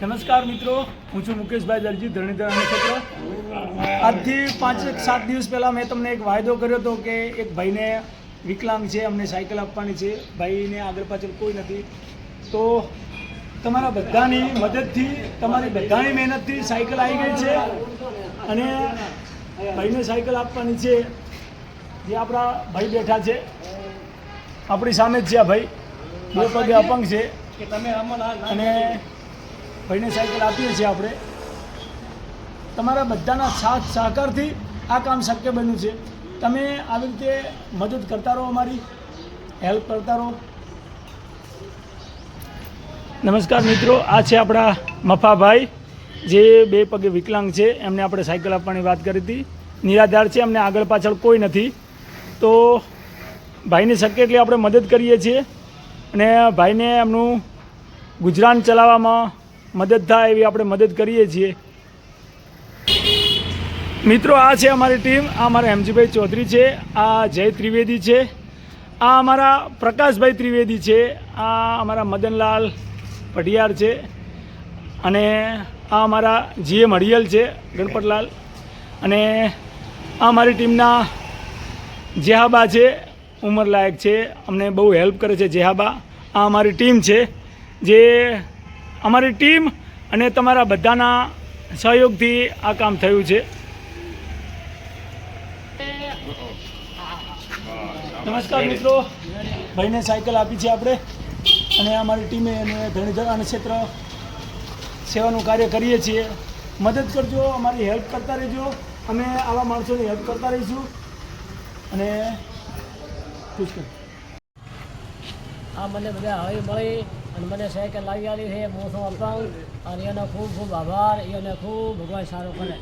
નમસ્કાર મિત્રો, હું છું મુકેશભાઈ દરજી, ધરણીધર નક્ષત્ર આજથી પાંચ સાત દિવસ પહેલાં મેં તમને એક વાયદો કર્યો હતો કે એક ભાઈને વિકલાંગ છે, અમને સાયકલ આપવાની છે. ભાઈને આગળ પાછળ કોઈ નથી. તો તમારા બધાની મદદથી તમારી બધાની મહેનતથી સાયકલ આવી ગઈ છે. અને ભાઈને સાયકલ આપવાની છે જે આપણા ભાઈ બેઠા છે. આપણી સામે જ છે આ ભાઈ. બે પગે અપંગ છે. અને ભાઈને સાયકલ આપીએ છીએ આપણે. તમારા બધાના સાથ સહકારથી આ કામ શક્ય બન્યું છે. તમે આવી રીતે મદદ કરતા રહો અમારી. હેલ્પ કરતા રહો. નમસ્કાર મિત્રો, આ છે આપણા મફાભાઈ, જે બે પગે વિકલાંગ છે. એમને આપણે સાયકલ આપવાની વાત કરી હતી. નિરાધાર છે, એમને આગળ પાછળ કોઈ નથી. તો ભાઈને શક્ય એટલી આપણે મદદ કરીએ છીએ અને ભાઈને એમનું ગુજરાન ચલાવવામાં મદદ થાય એવી આપણે મદદ કરીએ છીએ. મિત્રો, આ છે અમારી ટીમ. આ અમારા હેમજીભાઈ ચૌધરી છે. આ જય ત્રિવેદી છે. આ અમારા પ્રકાશભાઈ ત્રિવેદી છે. આ અમારા મદનલાલ પઢિયાર છે અને આ અમારા જીએમ હડિયલ છે, ગણપતલાલ. અને આ મારી ટીમના જેહાબા છે, ઉંમરલાયક છે, અમને બહુ હેલ્પ કરે છે જેહાબા. આ અમારી ટીમ છે, જે અમારી ટીમ અને તમારા બધાના સહયોગથી આ કામ થયું છે. નમસ્કાર મિત્રો. ભાઈને સાયકલ આપી છે આપણે. અને અમારી ટીમે અને ધણીધર અને ક્ષેત્ર સેવાનું કાર્ય કરીએ છીએ. મદદ કરજો, અમારી હેલ્પ કરતા રહેજો અમે આવા માણસોની હેલ્પ કરતા રહીશું. અને ખુશ આ મને બધા હળી મળી અને મને સાયકલ લાવી આવી છે, હું છું અપંગ અને એનો ખૂબ ખૂબ આભાર, એને ખૂબ ભગવાન સારો કરે.